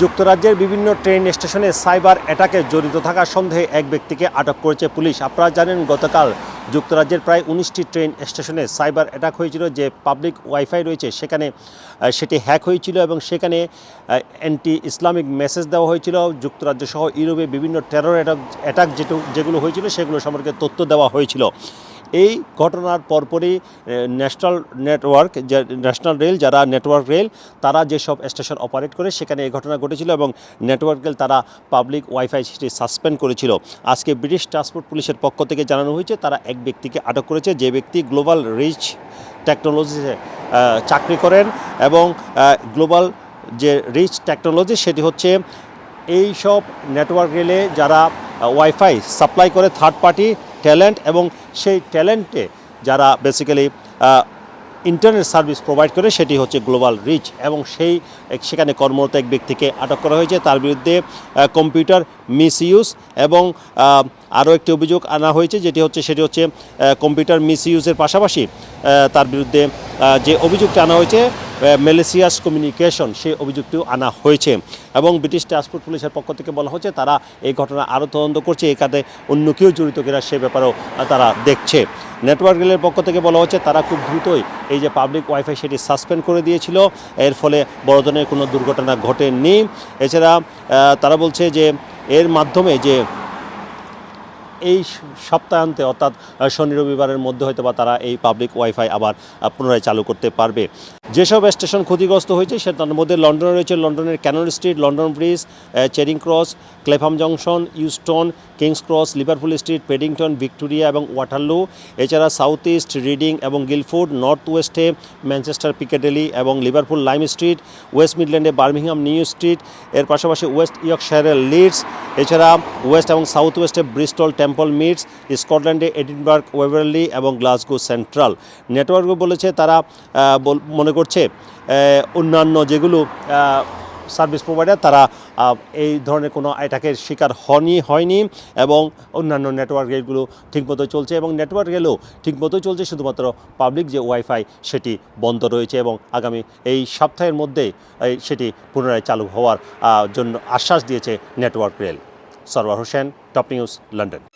যুক্তরাজ্যের বিভিন্ন ট্রেন স্টেশনে সাইবার অ্যাটাকে জড়িত থাকার সন্দেহে এক ব্যক্তিকে আটক করেছে পুলিশ। আপনারা জানেন, গতকাল যুক্তরাজ্যের প্রায় উনিশটি ট্রেন স্টেশনে সাইবার অ্যাটাক হয়েছিল। যে পাবলিক ওয়াইফাই রয়েছে, সেখানে সেটি হ্যাক হয়েছিল এবং সেখানে অ্যান্টি ইসলামিক মেসেজ দেওয়া হয়েছিল। যুক্তরাজ্য সহ ইউরোপে বিভিন্ন টেরর অ্যাটাক অ্যাটাক যেটু, যেগুলো হয়েছিল, সেগুলো সম্পর্কে তথ্য দেওয়া হয়েছিল। এই ঘটনার পরপরই ন্যাশনাল নেটওয়ার্ক, যে ন্যাশনাল রেল, যারা নেটওয়ার্ক রেল, তারা যেসব স্টেশন অপারেট করে, সেখানে এই ঘটনা ঘটেছিল এবং নেটওয়ার্ক রেল তারা পাবলিক ওয়াইফাই সাসপেন্ড করেছিল। আজকে ব্রিটিশ ট্রান্সপোর্ট পুলিশের পক্ষ থেকে জানানো হয়েছে, তারা এক ব্যক্তিকে আটক করেছে, যে ব্যক্তি গ্লোবাল রিচ টেকনোলজিতে চাকরি করেন এবং গ্লোবাল যে রিচ টেকনোলজি সেটি হচ্ছে এই সব নেটওয়ার্ক রেলে যারা ওয়াইফাই সাপ্লাই করে থার্ড পার্টি ট্যালেন্ট এবং সেই ট্যালেন্টে যারা বেসিক্যালি ইন্টারনেট সার্ভিস প্রোভাইড করে, সেটি হচ্ছে গ্লোবাল রিচ এবং সেই, সেখানে কর্মরত এক ব্যক্তিকে আটক করা হয়েছে। তার বিরুদ্ধে কম্পিউটার মিসইউজ এবং আরও একটি অভিযোগ আনা হয়েছে, যেটি হচ্ছে, সেটি হচ্ছে কম্পিউটার মিসইউজের পাশাপাশি তার বিরুদ্ধে যে অভিযোগটি আনা হয়েছে মেলেসিয়াস কমিউনিকেশন সেই অভিযোগটিও আনা হয়েছে। এবং ব্রিটিশ ট্রান্সপোর্ট পুলিশের পক্ষ থেকে বলা হচ্ছে, তারা এই ঘটনা আরও তদন্ত করছে, এই কাজে অন্য কেউ জড়িত কিনা সে ব্যাপারেও তারা দেখছে। নেটওয়ার্ক রেলের পক্ষ থেকে বলা হচ্ছে, তারা খুব দ্রুতই এই যে পাবলিক ওয়াইফাই সেটি সাসপেন্ড করে দিয়েছিল। এর ফলে বড় ধরনের কোনো দুর্ঘটনা ঘটেনি। এছাড়া তারা বলছে যে, এর মাধ্যমে যে এই সপ্তাহান্তে অর্থাৎ শনি রবিবারের মধ্যে হয়তো বা তারা এই পাবলিক ওয়াইফাই আবার পুনরায় চালু করতে পারবে। যেসব স্টেশন ক্ষতিগ্রস্ত হয়েছে, সে তার মধ্যে লন্ডনে রয়েছে লন্ডনের Cannon Street, London Bridge Charing Cross Clapham Junction, Euston, Kings Cross, Liverpool Street, Paddington, Victoria এবং ওয়াটারলু। এছাড়া সাউথ ইস্ট, রিডিং এবং গিলফুড নর্থ ওয়েস্টে ম্যানচেস্টার, পিকেডেলি এবং লিভারপুল, লাইম স্ট্রিট, ওয়েস্ট মিডল্যান্ডে বার্মিংহাম, নিউ স্ট্রিট, এর পাশাপাশি ওয়েস্ট ইয়র্কশায়ারের Leeds, এছাড়া ওয়েস্ট এবং সাউথ ওয়েস্টে ব্রিস্টল টেম্পল মিটস, স্কটল্যান্ডে এডিনবার্গ, ওয়েভারলি এবং গ্লাসগো সেন্ট্রাল। নেটওয়ার্কও বলেছে তারা মনে করছে অন্যান্য যেগুলো সার্ভিস প্রোভাইডার তারা এই ধরনের কোনো অ্যাটাকের শিকার হয়নি হয়নি এবং অন্যান্য নেটওয়ার্ক রেলগুলো ঠিকমতো চলছে এবং নেটওয়ার্ক রেলও ঠিকমতো চলছে, শুধুমাত্র পাবলিক যে ওয়াইফাই সেটি বন্ধ রয়েছে এবং আগামী এই সপ্তাহের মধ্যেই এই সেটি পুনরায় চালু হওয়ার জন্য আশ্বাস দিয়েছে Network Rail Sarwar Hossain top news London